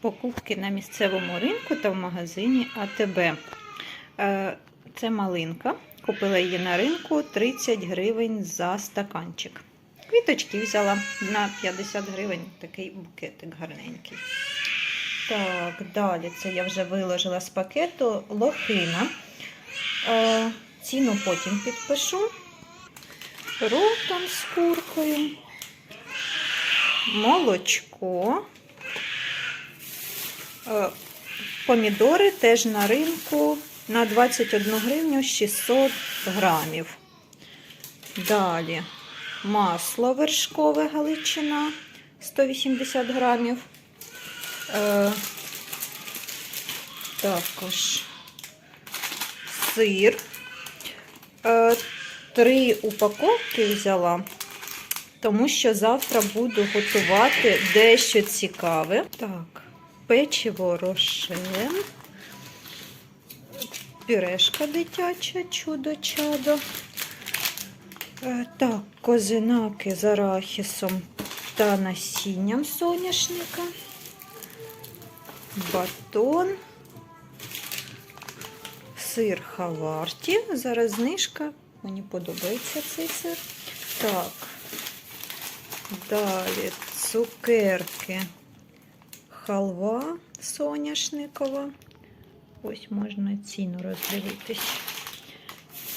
покупки на місцевому ринку та в магазині АТБ. Е, Це малинка. Купила її на ринку 30 гривень за стаканчик. Квіточки взяла на 50 гривень такий букетик гарненький. Так, далі це я вже виложила з пакету лохина. Е, ціну потім підпишу. Ротом з куркою. Молочко. Е, Помідори теж на ринку на 21 гривню 600 грамів. Далі масло вершкове галичина 180 грамів. Е, також сир. Е, три упаковки взяла, тому що завтра буду готувати дещо цікаве. Так, печиво рошен, пюрешка дитяча, чудо-чадо. Е, Так, козинаки з арахісом та насінням соняшника. Батон. Сир Хаварті. Зараз знижка. Мені подобається цей сир. Так. Далі цукерки. Халва соняшникова. Ось можна ціну роздивитись.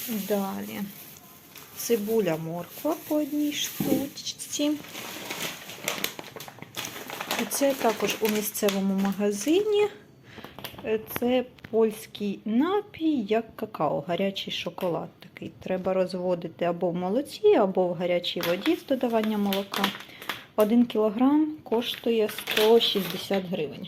Далі. Цибуля морква по одній штучці. Це також у місцевому магазині. Це польський напій, як какао, гарячий шоколад такий. Треба розводити або в молоці, або в гарячій воді з додаванням молока. Один кілограм коштує 160 гривень.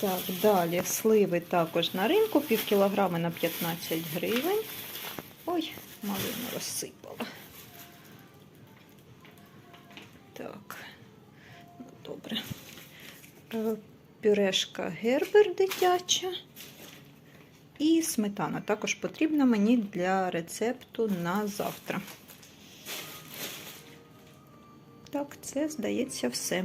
Так, далі сливи також на ринку, пів кілограми на 15 гривень. Ой, малину розсипала. Так, ну добре. Е, Пюрешка гербер дитяча. І сметана також потрібна мені для рецепту на завтра. Так, це здається все.